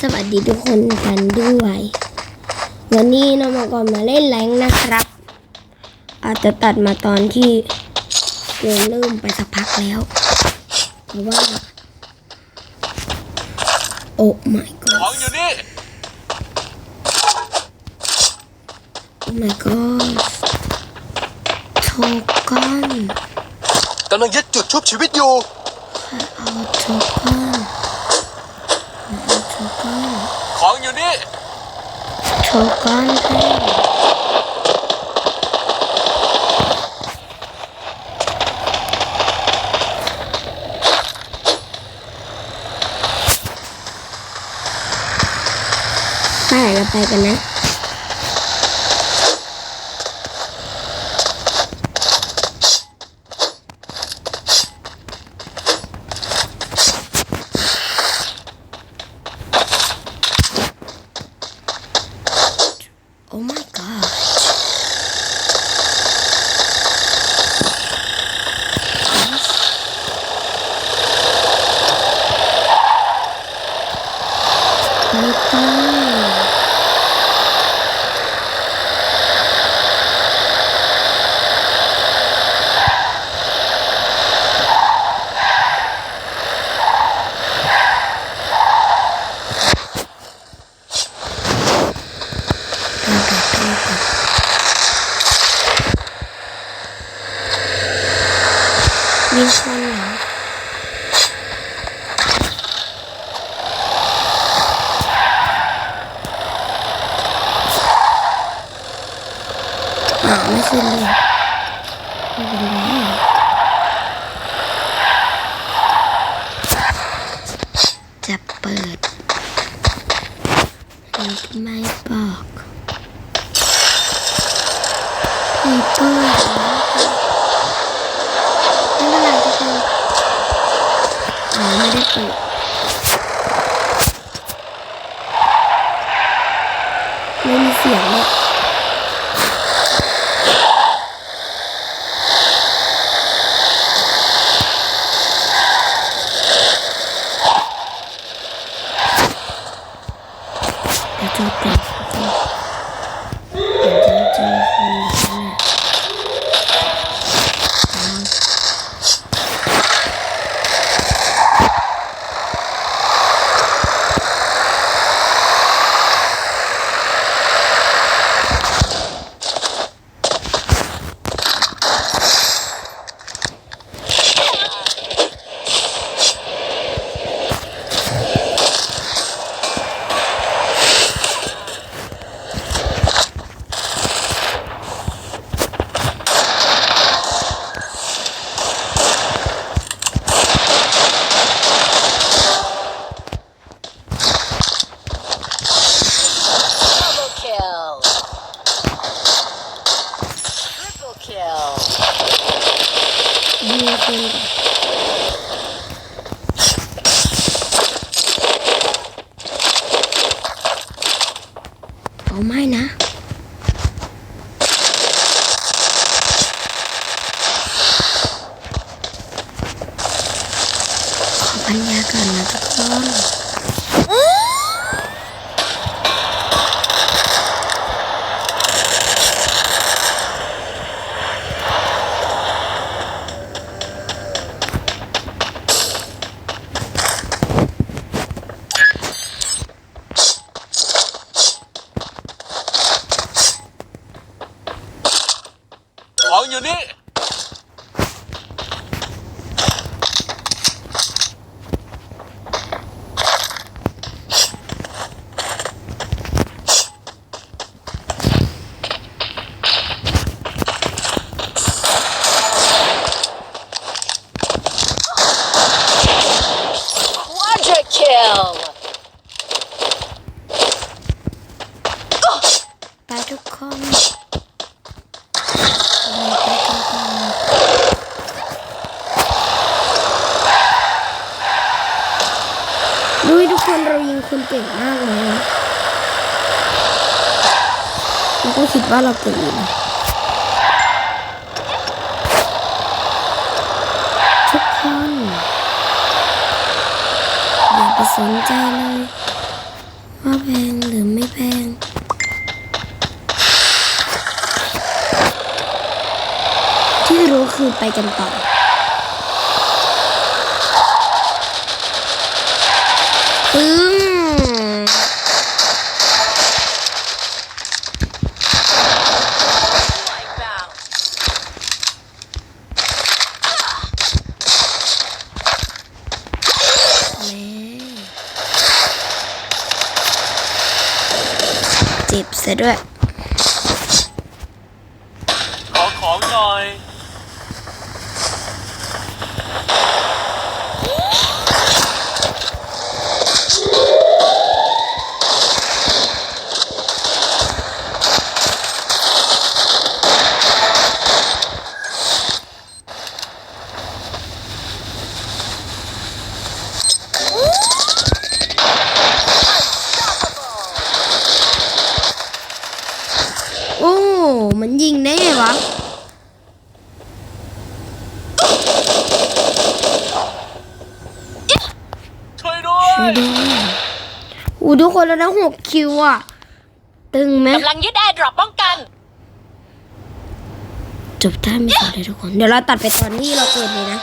สวัสดีทุกคนกันด้วย วันนี้น้องมังกรมาเล่นแรงค์นะครับ อาจจะตัดมาตอนที่เกมเริ่มไปสักพักแล้วเพราะว่า โอ้ my ข god องอยู่นี่โอ้ my god โทก้อนกำลังยึดจุดชุบชีวิตอยู่ เอาโทก้อนเอาโทก้อน ข อยู่นี่โทก้อนให้ไปไหนเราไปกันนะ Oh my god. มีคนเหรออ่าไม่ขึ้นเลยไม่เป็นไรจะเปิดมันไม่บอกไม่เปิดไม่เป็นไรทุกคนอ๋อไม่ได้เปิดไม่มีเสียงเลย เดี๋ยวเจอกันเดี๋ยวจะเจอคนแบบนั้นแหละยิงคนก่อนเอาไม่นะขอพันยาก่อนนะทุกคน องอยู่นี่ Quadra kill! คนเรายิงคนเก่งมากเลยเราก็คิดว่าเราเก่งนทุกคนอย่าไปสนใจเลยว่าแพงหรือไม่แพงที่รู้คือไปกันต่อ ปึ้งแม่เจ็บซะด้วย ขอของหน่อย โอ้ มันยิงได้ไงวะ ช่วยด้วยช่วยด้วยอู้ทุกคนแล้วนะหกคิวอะ ตึงไหมกำลังยึดแอร์ดรอปป้องกัน จบท่าไม่สวยเลยทุกคน เดี๋ยวเราตัดไปตอนที่เราเกิดเลยนะ